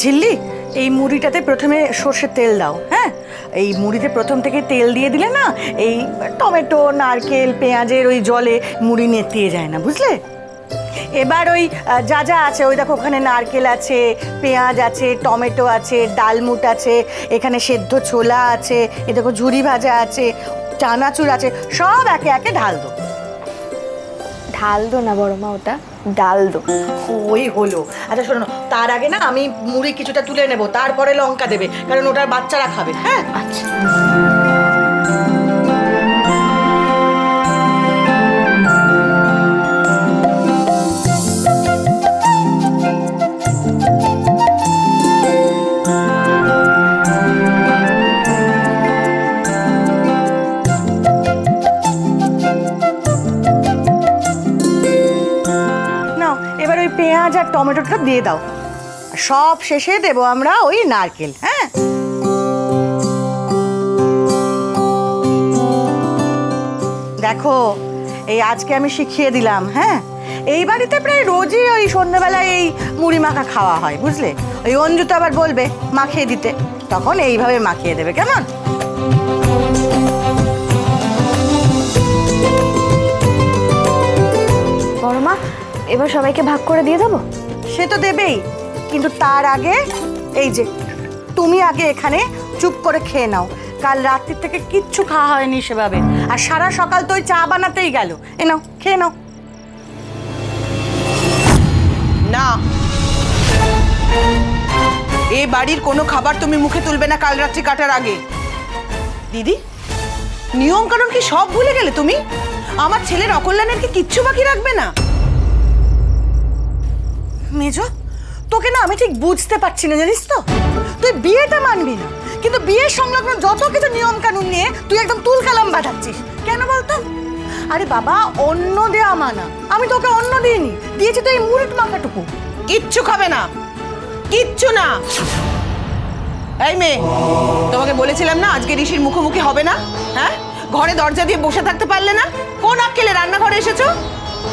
ঝিল্লি, এই মুড়িটাতে প্রথমে সর্ষের তেল দাও হ্যাঁ? এই মুড়িতে প্রথম থেকে তেল দিয়ে দিলে না, এই টমেটো, নারকেল, পেঁয়াজের ওই জলে মুড়ি নেতিয়ে যায় না, বুঝলে? এবার ওই যা যা আছে, ওই দেখো ওখানে নারকেল আছে, পেঁয়াজ আছে, টমেটো আছে, ডালমুট আছে, এখানে সেদ্ধ ছোলা আছে, এ দেখো ঝুরি ভাজা আছে, চানাচুর আছে, সব একে একে ঢাল দো ঢাল দো না বড় মা ওটা ডালদো। ওই হলো। আচ্ছা শোনো তার আগে না আমি মুড়ি কিছুটা তুলে নেব তারপরে লঙ্কা দেবে কারণ ওটার বাচ্চারা খাবে হ্যাঁ? আচ্ছা। এবার ওই পেঁয়াজ আর টমেটোটা দিয়ে দাও। সব শেষে দেবো আমরা ওই নারকেল হ্যাঁ? দেখো, এই আজকে আমি শিখিয়ে দিলাম হ্যাঁ? এই বাড়িতে প্রায় রোজই ওই সন্ধ্যাবেলায় এই মুড়ি মাখা খাওয়া হয়, বুঝলে? ওই অঞ্জু তো আবার বলবে, মাখিয়ে দিতে। তখন এইভাবে মাখিয়ে দেবে, কেমন? এবার সবাইকে ভাগ করে দিয়ে দেবো? সে তো দেবেই কিন্তু তার আগে এই যে তুমি আগে এখানে চুপ করে খেয়ে নাও। কাল রাত্রির থেকে কিচ্ছু খাওয়া হয়নি সেভাবে। আর সারা সকাল তো ওই চা বানাতেই গেল। এ নাও খেয়ে নাও। না। এ বাড়ির কোনো খাবার তুমি মুখে তুলবে না কাল রাত্রি কাটার আগে। দিদি নিয়ম কানুন কি সব ভুলে গেলে তুমি? আমার ছেলের অকল্যাণের কি কিচ্ছু বাকি রাখবে না? মেজো, তোকে না আমি ঠিক বুঝতে পারছি না, জানিস তো? তুই বিয়েটা মানবি না, কিন্তু বিয়ের সংলগ্ন যত কিছু নিয়ম কানুন নিয়ে তুই একদম তুল কালাম বাঁধাচ্ছিস কেন বলতো? আরে বাবা অন্য দেওয়া মানা। আমি তোকে অন্য দিইনি, দিয়েছি তো এই মুড়িট মাখাটুকু। কিচ্ছু খাবে না। কিচ্ছু না। এই মেয়ে, তোমাকে বলেছিলাম না আজকে ঋষির মুখোমুখি হবে না? হ্যাঁ? ঘরে দরজা দিয়ে বসে থাকতে পারলে না? কোন আক্কেলে রান্নাঘরে এসেছ?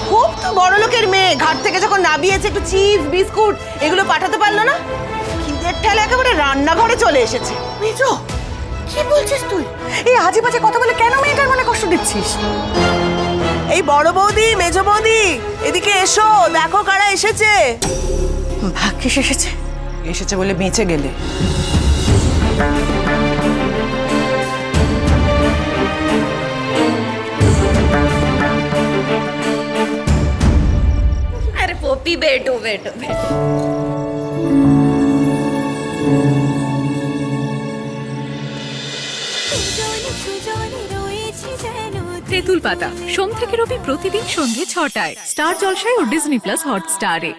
খুব তো বড় লোকের মেয়ে। ঘাট থেকে যখন নাবিয়েছে একটু চিজ বিস্কুট এগুলো পাঠাতে পারল না? খিদের ঠেলে একেবারে রান্নাঘরে চলে এসেছে। মেজো কি বলছিস তুই? এই আজে বাজে কথা বলে কেন মেয়েটার মনে কষ্ট দিচ্ছিস? এই বড় বৌদি মেজ বৌদি এদিকে এসো দেখো কারা এসেছে। ভাগ্যিস এসেছে। এসেছে বলে বেঁচে গেলে। টিপি বেটো বেটো তেঁতুল পাতা সোম থেকে রবি প্রতিদিন সন্ধে ছটায়। স্টার জলসায় ও ডিজনি প্লাস হটস্টারে।